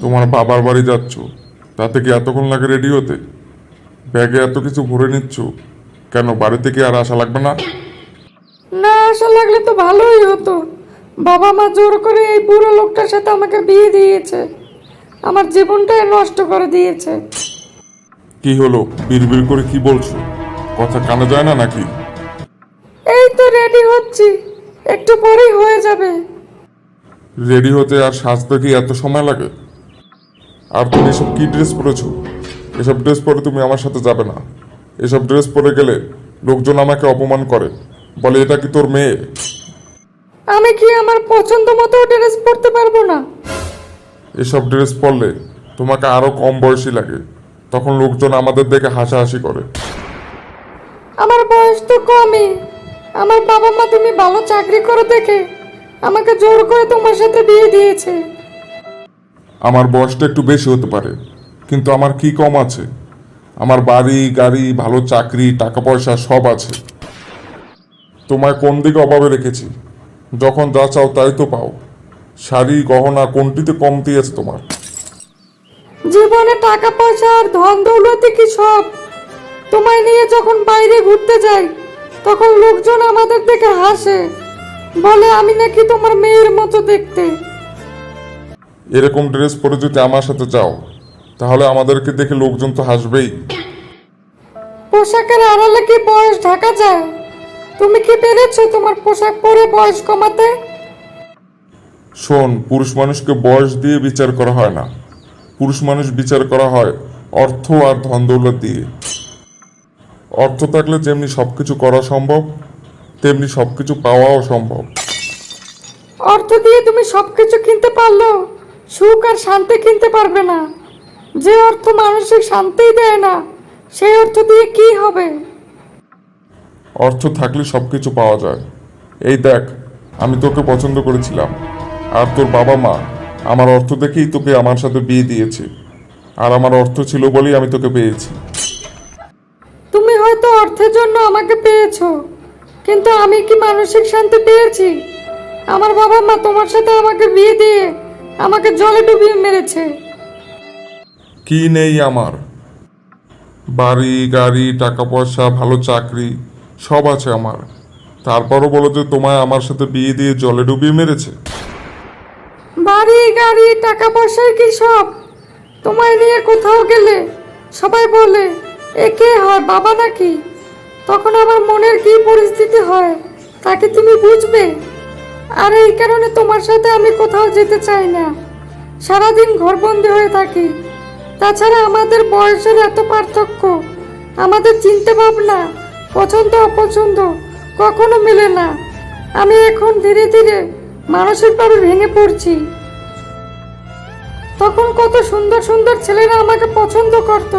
তোমার বাবার বাড়ি যাচ্ছ তাতে কি এতক্ষণ লাগে রেডি হতে ব্যাগে এত কিছু ভরে নিচ্ছ কেন বাড়ি থেকে আর আসা লাগবে না? না আসা লাগলে তো ভালোই হতো। বাবা মা জোর করে এই বুড়ো লোকটার সাথে আমাকে বিয়ে দিয়েছে। আমার জীবনটাই নষ্ট করে দিয়েছে। কি হলো? বিড়বিড় করে কি বলছো? কথা কানে যায় না নাকি? এই তো রেডি হচ্ছি। একটু পরেই হয়ে যাবে। রেডি হতে আর সাজতে কি এত সময় লাগে? আর তুমি এসব কি ড্রেস পরেছো? এসব ড্রেস পরে তুমি আমার সাথে যাবে না। এসব ড্রেস পরে গেলে লোকজন আমাকে অপমান করে। বলে এটা কি তোর মেয়ে? আমি কি আমার পছন্দ মতো ড্রেস পরতে পারব না? এসব ড্রেস পরলে তোমাকে আরও কম বয়সী লাগে। তখন লোকজন আমাদের দেখে হাসাহাসি করে। আমার বয়স তো কমই। আমার বাবা মা তুমি ভালো চাকরি করো দেখে আমাকে জোর করে তোমার সাথে বিয়ে দিয়েছে। আমার বয়সটা একটু বেশি হতে পারে, কিন্তু আমার কি কম আছে? আমার বাড়ি, গাড়ি, ভালো চাকরি টাকা পয়সা সব আছে। তোমায় কোন দিকে অভাবে রেখেছি? যখন যা চাও তাই তো পাও। শাড়ি, গহনা, কোনটিতে কমতি আছে তোমার? জীবনে টাকা পয়সা আর ধন দৌলতে কি সব? তোমায় নিয়ে যখন বাইরে ঘুরতে যাই, তখন লোকজন আমাদের দেখে হাসে। বলে, আমি নাকি তোমার মেয়ের মতো দেখতে। এরকম ড্রেস পরে যদি আমার সাথে যাও তাহলে আমাদেরকে দেখে লোকজন তো হাসবেই। পোশাকের আড়ালে কি বয়স ঢাকা যায়? তুমি কি পেরেছ তোমার পোশাক পরে বয়স কমাতে? শোন পুরুষ মানুষকে বয়স দিয়ে বিচার করা হয় না। পুরুষ মানুষ বিচার করা হয় অর্থ আর ধন দৌলত দিয়ে। অর্থ থাকলে যেমনি সবকিছু করা সম্ভব তেমনি সবকিছু পাওয়াও সম্ভব। অর্থ দিয়ে তুমি সবকিছু কিনতে পারল? সুখ আর শান্তি কিনতে পারবে না। যে অর্থ মানসিক শান্তিই দেয় না সেই অর্থ দিয়ে কি হবে? অর্থ থাকলে সবকিছু পাওয়া যায়। এই দেখ আমি তোকে পছন্দ করেছিলাম। আর তোর বাবা মা আমার অর্থ দেখেই তোকে আমার সাথে বিয়ে দিয়েছে। আর আমার অর্থ ছিল বলেই আমি তোকে পেয়েছি। তুমি হয়তো অর্থের জন্য আমাকে পেয়েছ কিন্তু আমি কি মানসিক শান্তি পেয়েছি? আমার বাবা মা তোমার সাথে আমাকে বিয়ে দিয়ে আমাকে জলে ডুবিয়ে মেরেছে। কি নেই আমার? বাড়ি গাড়ি টাকা পয়সা ভালো চাকরি সব আছে আমার। তারপরও বলো যে তোমায় আমার সাথে বিয়ে দিয়ে জলে ডুবিয়ে মেরেছে। বাড়ি গাড়ি টাকা পয়সায় কি সব? তোমায় নিয়ে কোথাও গেলে সবাই বলে এ কে হয় বাবা নাকি? তখন আমার মনের কি পরিস্থিতি হয় তাকে তুমি বুঝবে? আর এই কারণে তোমার সাথে আমি কোথাও যেতে চাই না। সারাদিন ঘরবন্দি হয়ে থাকি। তাছাড়া আমাদের বয়সের এত পার্থক্য। আমাদের চিন্তা ভাবনা পছন্দ, অপছন্দ কখনো মেলে না। আমি এখন ধীরে ধীরে মানসিকভাবে ভেঙে পড়ছি। তখন কত সুন্দর সুন্দর ছেলেরা আমাকে পছন্দ করত।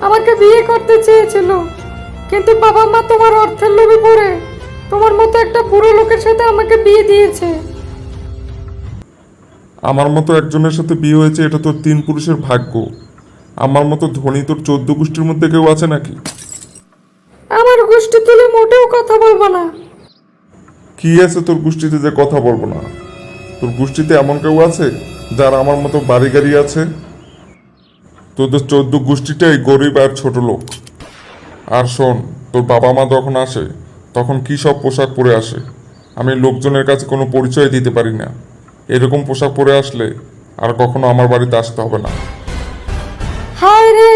আমাকে বিয়ে করতে চেয়েছিল। কিন্তু বাবা মা তোমার অর্থের লোভে পড়ে। তোমার মতো একটা বুড়ো লোকের সাথে আমাকে বিয়ে দিয়েছে। আমার মতো একজনের সাথে বিয়ে হয়েছে এটা তোর তিন পুরুষের ভাগ্য। আমার মতো ধনী তোর চোদ্দ গোষ্ঠীর মধ্যে কেউ আছে নাকি? আমার গোষ্ঠী তুলে মোটেও কথা বলব না। কি আছে তোর গোষ্ঠীতে যে কথা বলব না? তোর গোষ্ঠীতে এমন কেউ আছে যার আমার মতো বাড়ি গাড়ি আছে? তোদের চোদ্দ গোষ্ঠীটাই গরিব আর ছোট লোক। আর শোন তোর বাবা মা যখন আসে তখন কি সব পোশাক পরে আসে? আমি লোকজনের কাছে কোনো পরিচয় দিতে পারি না। এরকম পোশাক পরে আসলে আর কখনো আমার বাড়িতে আসতে হবে না। হায় রে!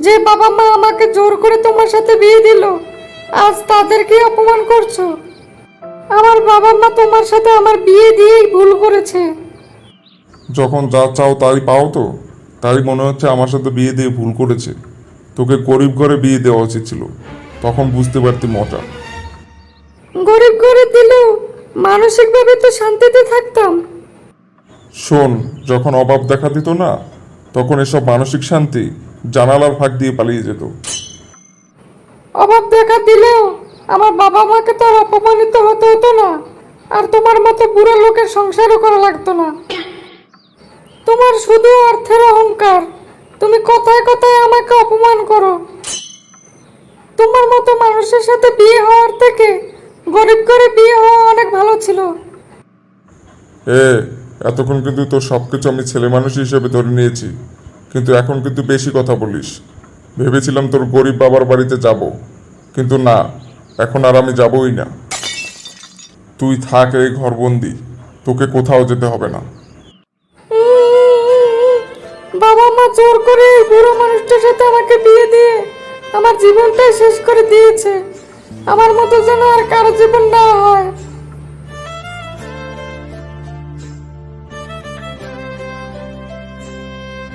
যে বাবা মা আমাকে জোর করে তোমার সাথে বিয়ে দিল আজ তাদেরকে অপমান করছ? আমার বাবা মা তোমার সাথে আমার বিয়ে দিয়েই ভুল করেছে। যখন যা চাও তাই পাও তো? তাই মনে হচ্ছে আমার সাথে বিয়ে দিয়ে ভুল করেছে। তোকে গরিব ঘরে বিয়ে দেওয়া উচিত ছিল। তখন বুঝতে পারতি মজা। গরিব ঘরে দিলেও মানসিকভাবে তো শান্তিতে থাকতাম। শোন যখন অভাব দেখা দিত না তখন এসব মানসিক শান্তি জানালার ফাঁক দিয়ে পালিয়ে যেত। অভাব দেখা দিলেও আমার বাবা মাকে তো আর অপমানিত হতে হতো না আর তোমার মতো বুড়ো লোকের সংসারও করা লাগতো না। তোমার শুধু অর্থের অহংকার তুমি কথায় কথায় আমাকে অপমান করো। তোমার মতো মানুষের সাথে বিয়ে হওয়ার থেকে গরিব করে বিয়ে হওয়া অনেক ভালো ছিল। এ এতক্ষণ কিন্তু তোর সব কিছু আমি ছেলে মানুষ হিসেবে ধরে নিয়েছি। কিন্তু এখন কিন্তু বেশি কথা বলিস। ভেবেছিলাম তোর গরিব বাবার বাড়িতে যাব। কিন্তু না এখন আর আমি যাবই না। তুই থাক এই ঘরবন্দি তোকে কোথাও যেতে হবে না। বাবা মা জোর করে বুড়ো মানুষটার সাথে আমাকে বিয়ে দিয়ে আমার জীবনটাই শেষ করে দিয়েছে। আমার মতো যেন আর কারও জীবন না হয়।